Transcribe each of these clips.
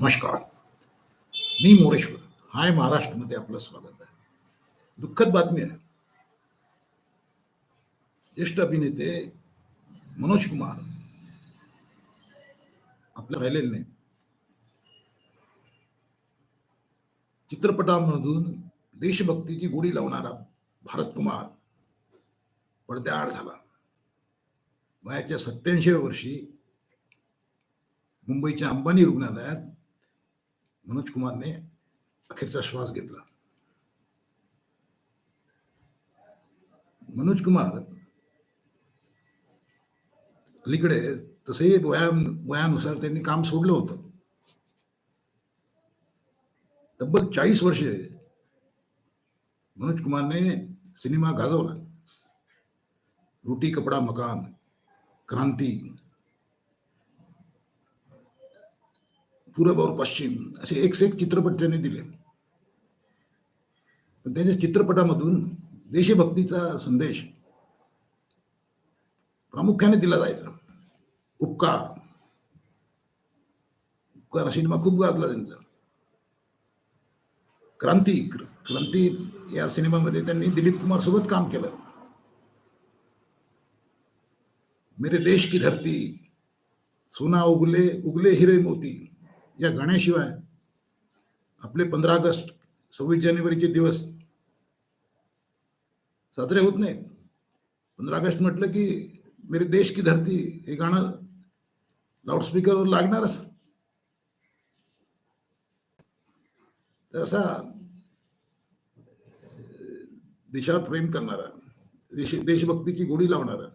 नमस्कार. मी मोरेश्वर. हाय महाराष्ट्रमध्ये आपलं स्वागत आहे. दुःखद बातमी आहे. ज्येष्ठ अभिनेते मनोज कुमार आपल्या राहिलेले नाही चित्रपटामधून देशभक्तीची गोडी लावणारा भारत कुमार पडद्याआड झाला. वयाच्या सत्याऐंशी वर्षी मुंबईच्या अंबानी रुग्णालयात मनोज कुमारने अखेरचा श्वास घेतला मनोज कुमार अलीकडे तसेही वया वयानुसार त्यांनी काम सोडलं होतं तब्बल चाळीस वर्षे मनोज कुमारने सिनेमा गाजवला रोटी कपडा मकान क्रांती पूरब और पश्चिम असे एक से एक चित्रपट त्यांनी दिले. पण त्यांच्या चित्रपटामधून देशभक्तीचा संदेश प्रामुख्याने दिला जायचा. उपकार. उपकार हा सिनेमा खूप गाजला त्यांचा. क्रांती क्रांती या सिनेमामध्ये त्यांनी दिलीप कुमार सोबत काम केलं. मेरे देश की धरती सोना उगले उगले हिरे मोती. या गाण्याशिवाय आपले पंधरा ऑगस्ट सव्वीस जानेवारीचे दिवस साजरे होत नाहीत. पंधरा ऑगस्ट म्हटलं की मेरे देश की धरती हे गाणं लाऊडस्पीकरवर लागणारच. तर असा देशावर प्रेम करणारा देश देशभक्तीची गोडी लावणारा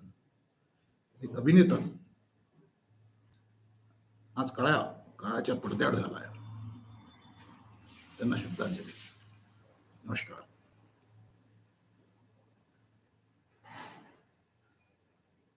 एक अभिनेता आज कळा काळाच्या पडद्याड झाला आहे त्यांना श्रद्धांजली. नमस्कार.